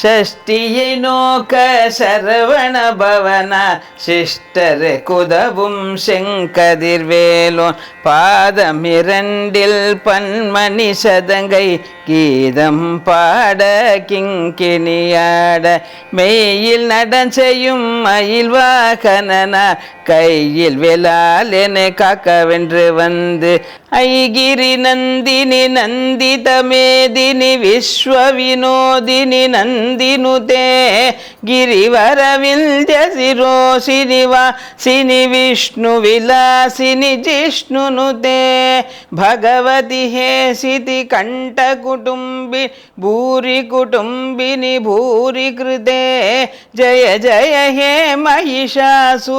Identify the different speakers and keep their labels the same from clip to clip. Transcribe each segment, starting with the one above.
Speaker 1: ஷஷ்டியை நோக்க சரவண பவன சிஷ்டர் குதவும் செங்கதிர்வேலோன். பாதம் இரண்டில் பன்மணி சதங்கை கீதம் பாட கிங்கினியாட மெய்யில் நடஞ்செய்யும் மயில் வாகனனா கையில் வெலால் என காக்கவென்று வந்து ఐగిరి ఐగిరినందిని నందితమేదిని విశ్వ వినోదిని నందినుతే గిరివర విల్జ శిరో విల్జశిరోశినివ సిని విష్ణు విలాసిని జిష్ణునుతే భగవతి హే హేసితి కంఠ కుటుంబి భూరి కుటుంబిని భూరి కృతే జయ జయ హే మహిషాసురమర్దిని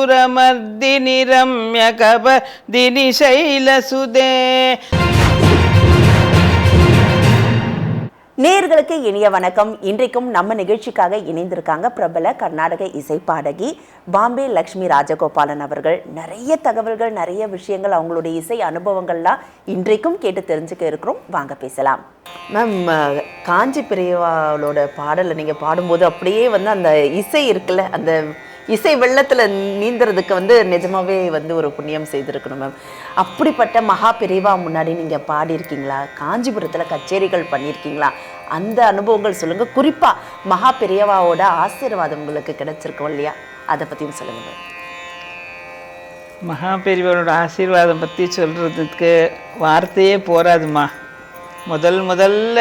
Speaker 1: రమ్యకప దిని శైలసుదే
Speaker 2: நேர்களுக்கு இனிய வணக்கம். இன்றைக்கும் நம்ம நிகழ்ச்சிக்காக இணைந்திருக்காங்க பிரபல கர்நாடக இசை பாடகி பாம்பே லக்ஷ்மி ராஜகோபாலன் அவர்கள். நிறைய தகவல்கள் நிறைய விஷயங்கள் அவங்களுடைய இசை அனுபவங்கள்லாம் இன்றைக்கும் கேட்டு தெரிஞ்சுக்க இருக்கிறோம். வாங்க பேசலாம். மேம் காஞ்சி பெரியவாளோட பாடலை நீங்கள் பாடும்போது அப்படியே வந்து அந்த இசை இருக்குல்ல அந்த இசை வெள்ளத்தில் நீந்துறதுக்கு வந்து நிஜமாகவே வந்து ஒரு புண்ணியம் செய்திருக்கணும் மேம். அப்படிப்பட்ட மகா பெரியவா முன்னாடி நீங்கள் பாடியிருக்கீங்களா? காஞ்சிபுரத்தில் கச்சேரிகள் பண்ணியிருக்கீங்களா? அந்த அனுபவங்கள் சொல்லுங்கள் குறிப்பாக மகா பெரியவாவோட ஆசீர்வாதம் உங்களுக்கு கிடைச்சிருக்கும் இல்லையா? அதை பற்றியும் சொல்லுங்கள் மேம்.
Speaker 1: மகா பெரியவரோட ஆசீர்வாதம் பற்றி சொல்கிறதுக்கு வார்த்தையே போராதுமா முதல் முதல்ல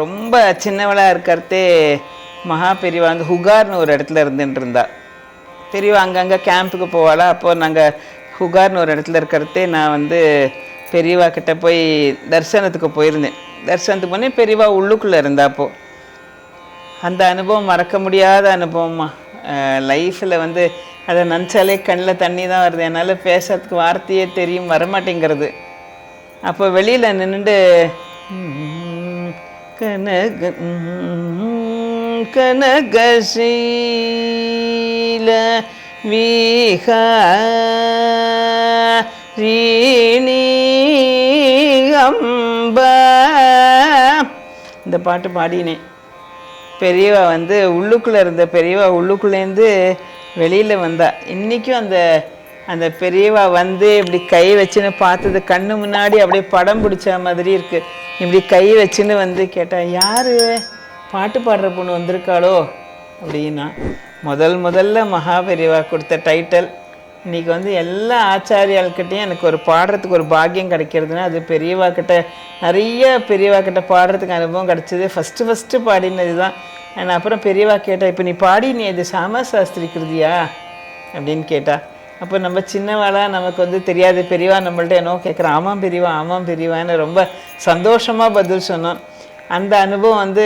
Speaker 1: ரொம்ப சின்னவளாக இருக்கிறதே மகா பெரியவா வந்து ஹுகார்னு ஒரு இடத்துல இருந்துட்டு இருந்தாள் பெரியவா அங்கங்கே கேம்புக்கு போவாளா அப்போது நாங்கள் ஹுகார்னு ஒரு இடத்துல இருக்கிறதே நான் வந்து பெரியவா கிட்ட போய் தரிசனத்துக்கு போயிருந்தேன். தரிசனத்துக்கு போனே பெரியவா உள்ளுக்குள்ளே இருந்தாப்போ அந்த அனுபவம் மறக்க முடியாத அனுபவமா லைஃப்பில் வந்து அதை நினச்சாலே கண்ணில் தண்ணி தான் வருது. என்னால் பேசுறதுக்கு வார்த்தையே தெரியும் வரமாட்டேங்கிறது. அப்போ வெளியில் நின்றுட்டு கனக கனகசீல வீணி அம்ப. இந்த பாட்டு பாடினேன். பெரியவா வந்து உள்ளுக்குள்ளே இருந்த பெரியவா உள்ளுக்குள்ளேருந்து வெளியில் வந்தா. இன்றைக்கும் அந்த அந்த பெரியவா வந்து இப்படி கை வச்சுன்னு பார்த்தது கண்ணு முன்னாடி அப்படியே படம் பிடிச்ச மாதிரி இருக்குது இப்படி கை வச்சுன்னு வந்து கேட்டால் யார்? பாட்டு பாடுற பொண்ணு வந்திருக்காளோ அப்படின்னா முதல் முதல்ல மகா பெரியவா கொடுத்த டைட்டில் இன்றைக்கி வந்து எல்லா ஆச்சாரியாள்கிட்டையும் எனக்கு ஒரு பாடுறதுக்கு ஒரு பாக்கியம் கிடைக்கிறதுனா அது பெரியவா கிட்ட நிறைய பெரியவா கிட்ட பாடுறதுக்கு அனுபவம் கிடச்சிது. ஃபஸ்ட்டு ஃபஸ்ட்டு பாடினது தான் நான் அப்புறம் பெரியவா கேட்டால் இப்போ நீ பாடி நீ இது சாமா சாஸ்திரி கிருதியா அப்படின்னு கேட்டா அப்போ நம்ம சின்னவாளாக நமக்கு வந்து தெரியாது. பெரியவா நம்மள்ட்ட என்னோ கேட்குறோம் ஆமாம் பெரியவா ஆமாம் பெரியவான்னு ரொம்ப சந்தோஷமாக பதில் சொன்னோம் அந்த அனுபவம் வந்து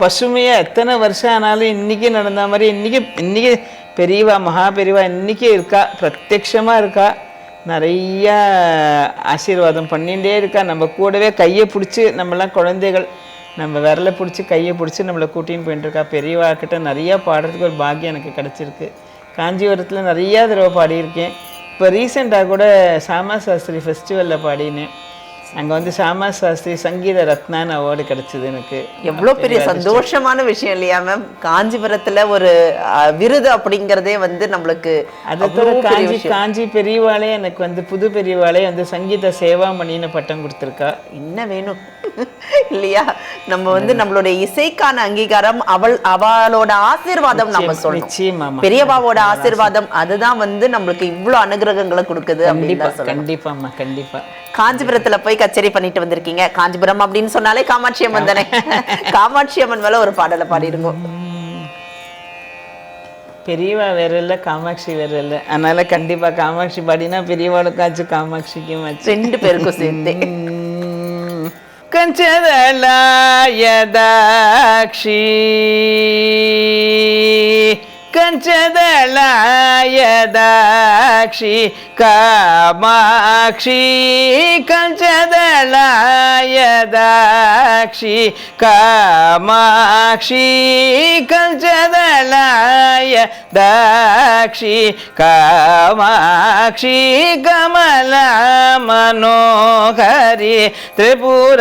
Speaker 1: பசுமையாக எத்தனை வருஷம் ஆனாலும் இன்றைக்கி நடந்த மாதிரி இன்றைக்கி இன்றைக்கி பெரியவா மகா பெரியவா இன்றைக்கி இருக்கா பிரத்யக்ஷமாக இருக்கா? நிறையா ஆசீர்வாதம் பண்ணிகிட்டே இருக்கா. நம்ம கூடவே கையை பிடிச்சி நம்மலாம் குழந்தைகள் நம்ம விரலை பிடிச்சி கையை பிடிச்சி நம்மளை கூட்டின்னு போயிட்டு இருக்கா. பெரியவா கிட்ட நிறையா பாடுறதுக்கு ஒரு பாக்கியம் எனக்கு கிடச்சிருக்கு. காஞ்சிபுரத்தில் நிறையா தடவை பாடியிருக்கேன். இப்போ ரீசெண்டாக கூட சாமா சாஸ்திரி ஃபெஸ்டிவலில் பாடினேன். அங்கே வந்து சாமா சாஸ்திரி சங்கீத ரத்னான்னு அவார்டு கிடச்சிது எனக்கு.
Speaker 2: எவ்வளோ பெரிய சந்தோஷமான விஷயம் இல்லையா மேம் காஞ்சிபுரத்தில் ஒரு விருது அப்படிங்கிறதே வந்து நம்மளுக்கு
Speaker 1: அதை காஞ்சி காஞ்சி பெரியவாளே எனக்கு வந்து புது பெரியவாளே வந்து சங்கீத சேவாமணின்னு பட்டம் கொடுத்துருக்கா.
Speaker 2: என்ன வேணும்? இல்லையா? நம்ம வந்து நம்மளுடைய இசைக்கான அங்கீகாரம் அவள் அவளோட ஆசீர்வாதம் நம்ம சொல்லணும். பெரியவாவோட ஆசீர்வாதம் அதுதான் வந்து நம்மளுக்கு இவ்வளவு அனுகிரகங்களை கொடுக்குது அப்படின்னு
Speaker 1: கண்டிப்பா கண்டிப்பா.
Speaker 2: காஞ்சிபுரத்துல போய் கச்சேரி பண்ணிட்டு வந்திருக்கீங்க. காஞ்சிபுரம் அப்படின்னு சொன்னாலே காமாட்சி அம்மன் தானே. காமாட்சி அம்மன் மேல ஒரு பாடலை பாடிடுங்க
Speaker 1: பெரியவா வேற இல்லை காமாட்சி வேற இல்லை. அதனால கண்டிப்பா காமாட்சி பாடினா பெரியவாளுக்காச்சும் காமாட்சிக்கும்
Speaker 2: ரெண்டு பேருக்கும் சேர்த்து.
Speaker 1: கஞ்சதலாயதாட்சி. கஞ்சதளாயதாಕ್ಷி காமாட்சி கஞ்சதளாயதாக்ஷி காமாட்சி கஞ்சதளாய தாக்ஷி காமாட்சி கமலா மனோகரி திரிபுர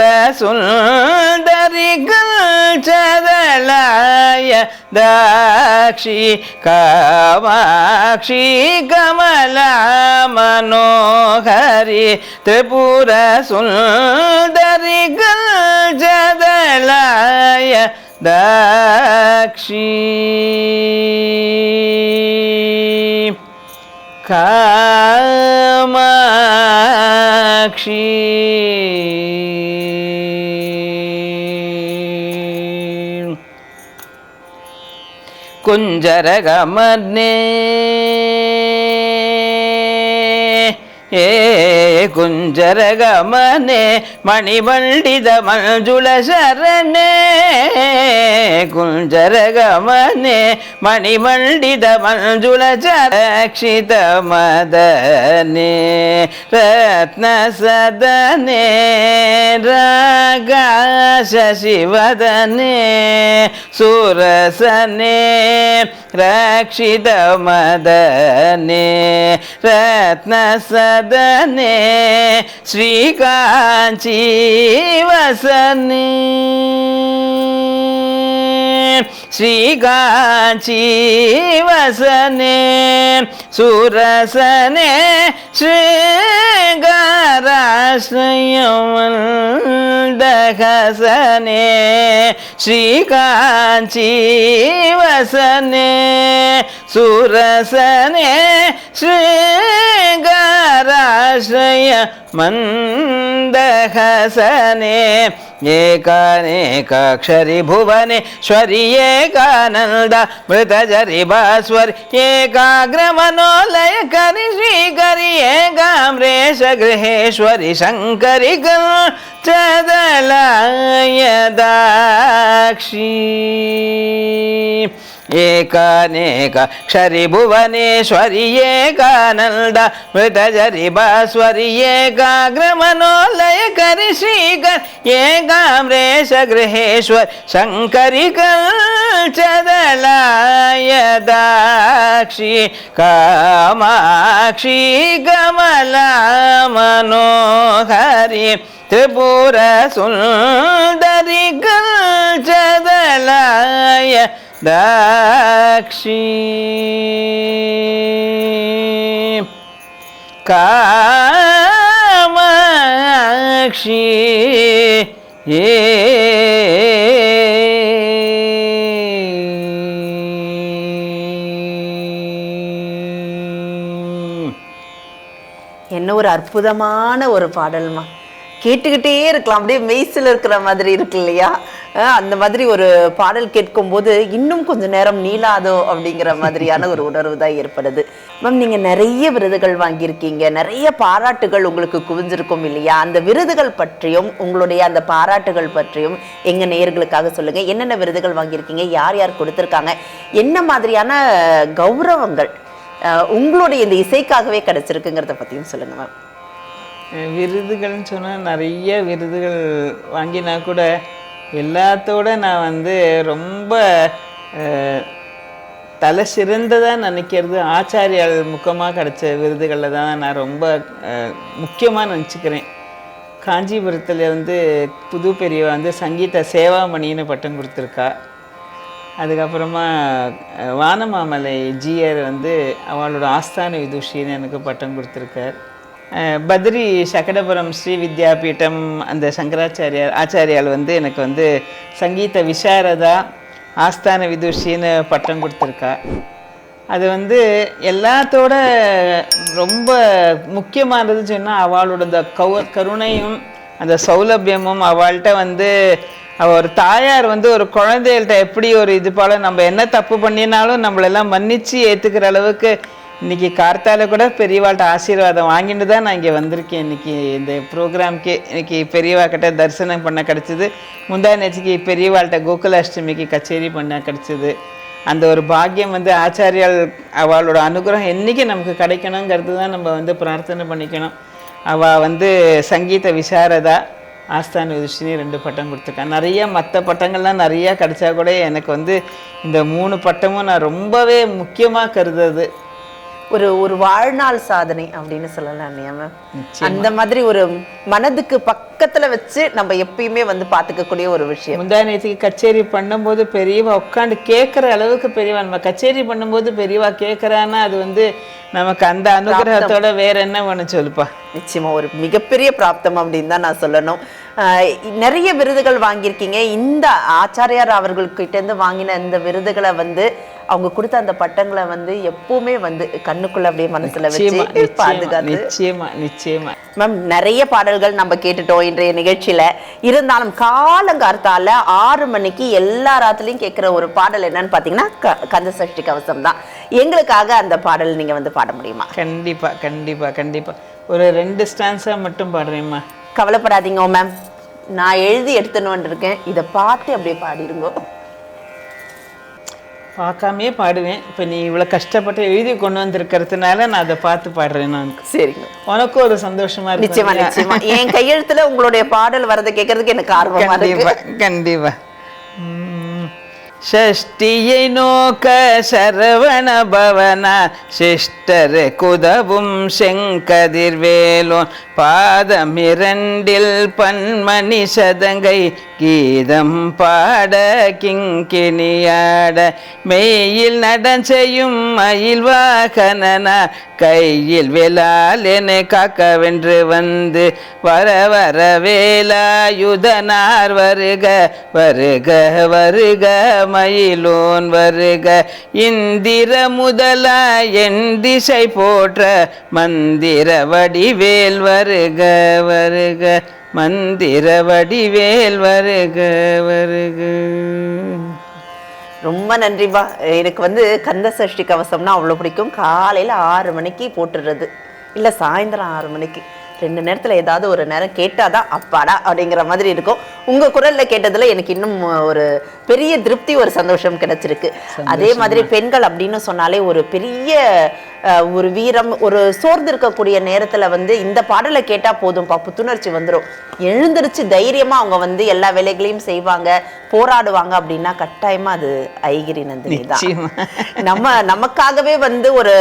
Speaker 1: చదలాయ దాక్షి కామాక్షి కమల మనోహరి త్రిపుర సుందరి గల్ చదలాయ దాక్షి కామాక్షి குஞ்சரகமன்னே ஏ குஞ்சரகமனே மணிமண்டித மஞ்சுள சரணே குஞ்சரகமனே மணிமண்டித மஞ்சுள சரக்ஷித மதனே ரத்ன சதனே ராகாசிவதனே சுரசனே ரக்ஷித மதனே ரத்ன சத മദനേ ശ്രീകാഞ്ചീവസനേ ശ്രീകാഞ്ചീവസനേ സുരസനെ ശ്രീകാരാശ്രയസനെ ദഹസനേ ശ്രീകാഞ്ചീവസനേ സുരസനേ ശ്രീ ಸುರಸನೆ ಶೃಂಗಾರಾಶ್ರಯ ಮಂದಹಸನೆ ಏಕಾನೇಕಾಕ್ಷರಿ ಭುವನೇಶ್ವರಿ ಏಕಾನಂದ ಮೃತಜರಿ ಭಾಸ್ವರಿ ಏಕಾಗ್ರ ಮನೋಲಯ ಕರಿ ಶ್ರೀಕರಿ ಏಕಾಮ್ರೇಶ ಗೃಹೇಶ್ವರಿ ಶಂಕರಿ ಚದಲಾಯದಾಕ್ಷಿ ಏಕಾನೇಕ ಕ್ಷರಿ ಭುವನೇಶ್ವರಿ ಏಕಾನಂದ ಮೃತಜರಿ ಭಾಸ್ವರಿ ಏಕಾಗ್ರ ಮನೋಲಯ ಕರಿ ಶ್ರೀಕರ್ ಏಕಾಮ್ರೇಶ ಗೃಹೇಶ್ವರ್ ಶಂಕರಿ ಚದಲಾಯದಾಕ್ಷಿ ಕಾಮಾಕ್ಷಿ ಕಮಲಾ ಮನೋಹರಿ ತ್ರಿಪುರ ಸುಂದರಿ ಚದಲಾಯ தக்ஷி காமாக்ஷி ஏ
Speaker 2: என்ன ஒரு அற்புதமான ஒரு பாடல்மா. கேட்டுக்கிட்டே இருக்கலாம். அப்படியே மெய்சில் இருக்கிற மாதிரி இருக்கு இல்லையா? அந்த மாதிரி ஒரு பாடல் கேட்கும்போது இன்னும் கொஞ்சம் நேரம் நீளாதோ அப்படிங்கிற மாதிரியான ஒரு உணர்வு தான் ஏற்படுது. மேம் நீங்க நிறைய விருதுகள் வாங்கியிருக்கீங்க. நிறைய பாராட்டுகள் உங்களுக்கு குவிஞ்சிருக்கும் இல்லையா? அந்த விருதுகள் பற்றியும் உங்களுடைய அந்த பாராட்டுகள் பற்றியும் எங்கள் நேயர்களுக்காக சொல்லுங்க. என்னென்ன விருதுகள் வாங்கியிருக்கீங்க? யார் யார் கொடுத்துருக்காங்க? என்ன மாதிரியான கௌரவங்கள் உங்களுடைய இந்த இசைக்காகவே கிடைச்சிருக்குங்கிறத பற்றியும் சொல்லுங்க மேம்.
Speaker 1: விருதுகள்னு சொன்னால் நிறைய விருதுகள் வாங்கினா கூட எல்லாத்தோட நான் வந்து ரொம்ப தலை சிறந்ததாக நினைக்கிறது ஆச்சாரியால் முக்கமாக கிடைச்ச விருதுகளில் தான் நான் ரொம்ப முக்கியமாக நினச்சிக்கிறேன். காஞ்சிபுரத்தில் வந்து புது பெரியவா வந்து சங்கீத சேவாமணின்னு பட்டம் கொடுத்துருக்கா. அதுக்கப்புறமா வானமாமலை ஜிஆர் வந்து அவளோட ஆஸ்தான விதுஷின்னு எனக்கு பட்டம் கொடுத்துருக்கார். பத்ரி சகடபுரம் ஸ்ரீ வித்யாபீட்டம் அந்த சங்கராச்சாரியார் ஆச்சாரியால் வந்து எனக்கு வந்து சங்கீத விசாரதா ஆஸ்தான விதுஷின்னு பட்டம் கொடுத்துருக்கா. அது வந்து எல்லாத்தோட ரொம்ப முக்கியமானது சொன்னால் அவளோட அந்த கௌ கருணையும் அந்த சௌலபியமும் அவள்கிட்ட வந்து அவள் ஒரு தாயார் வந்து ஒரு குழந்தைகள்கிட்ட எப்படி ஒரு இது போல் நம்ம என்ன தப்பு பண்ணினாலும் நம்மளெல்லாம் மன்னித்து ஏற்றுக்கிற அளவுக்கு இன்றைக்கி கார்த்தால கூட பெரியவாள்கிட்ட ஆசீர்வாதம் வாங்கிட்டு தான் நான் இங்கே வந்திருக்கேன். இன்றைக்கி இந்த ப்ரோக்ராம்க்கு இன்றைக்கி பெரியவா கிட்ட தரிசனம் பண்ண கிடச்சிது. முந்தா நேற்றுக்கு பெரியவாள்கிட்ட கோகுலாஷ்டமிக்கு கச்சேரி பண்ண கிடச்சிது. அந்த ஒரு பாக்கியம் வந்து ஆச்சாரியால் அவளோட அனுகிரகம் என்னைக்கு நமக்கு கிடைக்கணுங்கிறது தான் நம்ம வந்து பிரார்த்தனை பண்ணிக்கணும். அவள் வந்து சங்கீத விசாரதா ஆஸ்தான யுதிஷினி ரெண்டு பட்டம் கொடுத்துருக்கேன் நிறைய மற்ற பட்டங்கள்லாம் நிறையா கிடைச்சா கூட எனக்கு வந்து இந்த மூணு பட்டமும் நான் ரொம்பவே முக்கியமாக கருதுறது.
Speaker 2: ஒரு ஒரு வாழ்நாள் சாதனை அப்படின்னு சொல்லலாம் இல்லையா மேம் அந்த மாதிரி ஒரு மனதுக்கு பக்கத்துல வச்சு நம்ம எப்பயுமே வந்து பாத்துக்கக்கூடிய ஒரு விஷயம்.
Speaker 1: முந்தா நேற்றுக்கு கச்சேரி பண்ணும்போது பெரியவா உட்காந்து கேட்குற அளவுக்கு பெரியவா நம்ம கச்சேரி பண்ணும்போது பெரியவா கேட்குறான்னா அது வந்து நமக்கு அந்த அனுகிரகத்தோட வேற என்ன வேணும் சொல்லுப்பா?
Speaker 2: நிச்சயமா ஒரு மிகப்பெரிய பிராப்தம் அப்படின்னு தான் நான் சொல்லணும். நிறைய விருதுகள் வாங்கியிருக்கீங்க. இந்த ஆச்சாரியார் அவர்கள்கிட்ட இருந்து வாங்கின இந்த விருதுகளை வந்து அவங்க கொடுத்த அந்த பட்டங்களை வந்து எப்பவுமே வந்து கண்ணுக்குள்ள அப்படியே மனசுல வச்சு
Speaker 1: நிச்சயமா
Speaker 2: பாதுகாத்து.
Speaker 1: நிச்சயமா நிச்சயமா.
Speaker 2: மேம் நிறைய பாடல்கள் நம்ம கேட்டுட்டோம் இன்றைய நிகழ்ச்சியில. இருந்தாலும் காலங்கார்த்தால ஆறு மணிக்கு எல்லா ராத்திலையும் கேட்குற ஒரு பாடல் என்னன்னு பார்த்தீங்கன்னா க கந்த சஷ்டி கவசம் தான். எங்களுக்காக அந்த பாடல் நீங்க வந்து பாட முடியுமா?
Speaker 1: கண்டிப்பா கண்டிப்பா கண்டிப்பா. ஒரு ரெண்டு ஸ்டான்ஸா மட்டும் பாடுறேம்மா.
Speaker 2: கவலைப்படாதீங்க மேம். நான் எழுதி எடுத்துன்னு வந்திருக்கேன். இதை பார்த்து அப்படியே பாடிடுங்க
Speaker 1: பார்க்காமயே பாடுவேன். இப்போ நீ இவ்வளோ கஷ்டப்பட்டு எழுதி கொண்டு வந்திருக்கிறதுனால நான் அதை பார்த்து பாடுறேன் நான்.
Speaker 2: சரிங்க.
Speaker 1: உனக்கும் ஒரு சந்தோஷமா
Speaker 2: நிச்சயமா நிச்சயமா. என் கையெழுத்துல உங்களுடைய பாடல் வரதை கேட்கறதுக்கு எனக்கு ஆர்வமா இருக்கு.
Speaker 1: கண்டிப்பா கண்டிப்பா. ஷஷ்டியை நோக்க சரவண பவன சிஷ்டர் குதவும் செங்கதிர்வேலோன். பாதமிரண்டில் பன்மணி சதங்கை கீதம் பாட கிங்கினியாட மெய்யில் நடஞ்செய்யும் மயில் வாகனனா கையில் வேலால் என்னை காக்கவென்று வந்து வர வர வேலாயுதனார் வருக வருக வருக மயிலோன் வருக. இந்திர முதலா என் திசை போற்ற மந்திர வடிவேல் வருக வருக. மந்திர வடிவேல் வருக வருக.
Speaker 2: ரொம்ப நன்றிப்பா. எனக்கு வந்து கந்த சஷ்டி கவசம்னா அவ்வளோ பிடிக்கும். காலையில் ஆறு மணிக்கு போட்டுடுறது இல்லை சாயந்தரம் ஆறு மணிக்கு. ரெண்டு நேரத்தில் ஏதாவது ஒரு நேரம் கேட்டாதான் அப்பாடா அப்படிங்கிற மாதிரி இருக்கும். உங்கள் குரலில் கேட்டதில் எனக்கு இன்னும் ஒரு பெரிய திருப்தி ஒரு சந்தோஷம் கிடைச்சிருக்கு. அதே மாதிரி பெண்கள் அப்படின்னு சொன்னாலே ஒரு பெரிய ஒரு வீரம் ஒரு சோர்ந்து இருக்கக்கூடிய நேரத்தில் வந்து இந்த பாடலை கேட்டால் போதும்ப்பா புத்துணர்ச்சி வந்துடும் எழுந்திருச்சு தைரியமாக அவங்க வந்து எல்லா வேலைகளையும் செய்வாங்க போராடுவாங்க அப்படின்னா கட்டாயமாக அது ஐகிரி நந்தினி தான். நம்ம நமக்காகவே வந்து ஒரு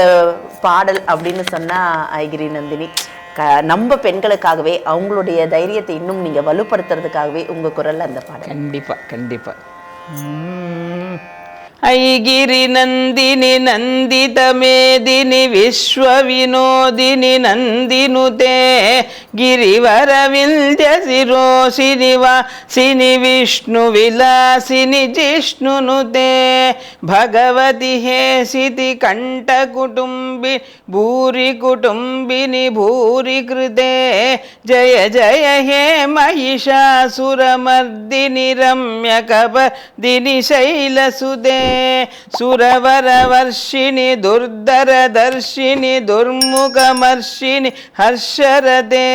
Speaker 2: பாடல் அப்படின்னு சொன்னா ஐகிரி நந்தினி. க நம்ம பெண்களுக்காகவே அவங்களுடைய தைரியத்தை இன்னும் நீங்க வலுப்படுத்துறதுக்காகவே உங்க குரல்ல அந்த பாடல்.
Speaker 1: ఐగిరి నందిని నందిత మేదిని విశ్వ వినోదిని నందినుతే గిరివర విల్య శిరో శిని విష్ణు విలాసిని జిష్ణునుతే భగవతి హేసితి కంఠ కుటుంబి భూరి కుటుంబిని భూరి కృతే జయ జయ హే మహిషాసురమర్దిని రమ్యకప దిని శైలసుదే సురవర వర్షిణి దుర్ధర దర్శిని దుర్ముఖ మర్షిని హర్షరదే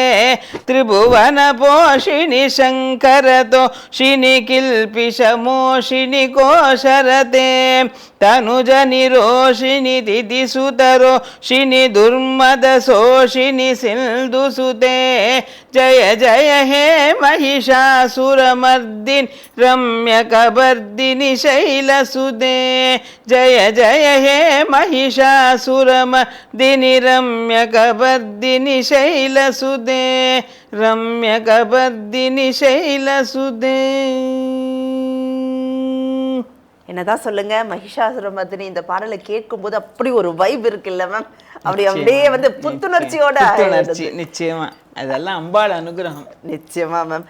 Speaker 1: త్రిభువన పోషిణి శంకరతో శిని కిల్పిషమోషిణి కోశరదే रम्यकपर्दिनि शैलसुदे सुरवरवर्षिणि दुर्धरदर्शिनि दुर्मुखमर्षिणि हर्षरते त्रिभुवनपोषिणि शङ्करतोषिणि किल्पिशमोषिणि कोशरते तनुजनिरोषिणि दिदिसुतरोषिणि दुर्मदशोषिणि सिन्धुसुते जय जय हे महिषासुरमर्दिनि रम्यकपर्दिनि शैलसुदे जय जय हे महिषासुरमर्दिनि रम्यकपर्दिनि शैलसुदे रम्यकपर्दिनि शैलसुदे
Speaker 2: என்னதான் சொல்லுங்க மகிஷாசுரமர்தினி இந்த பாடலை கேட்கும்போது அப்படி ஒரு வைப் இருக்குல்ல மேம் அப்படி அப்படியே வந்து புத்துணர்ச்சியோட
Speaker 1: புத்துணர்ச்சி நிச்சயமா. அதெல்லாம் அம்பாள் அனுகிரகம்.
Speaker 2: நிச்சயமா மேம்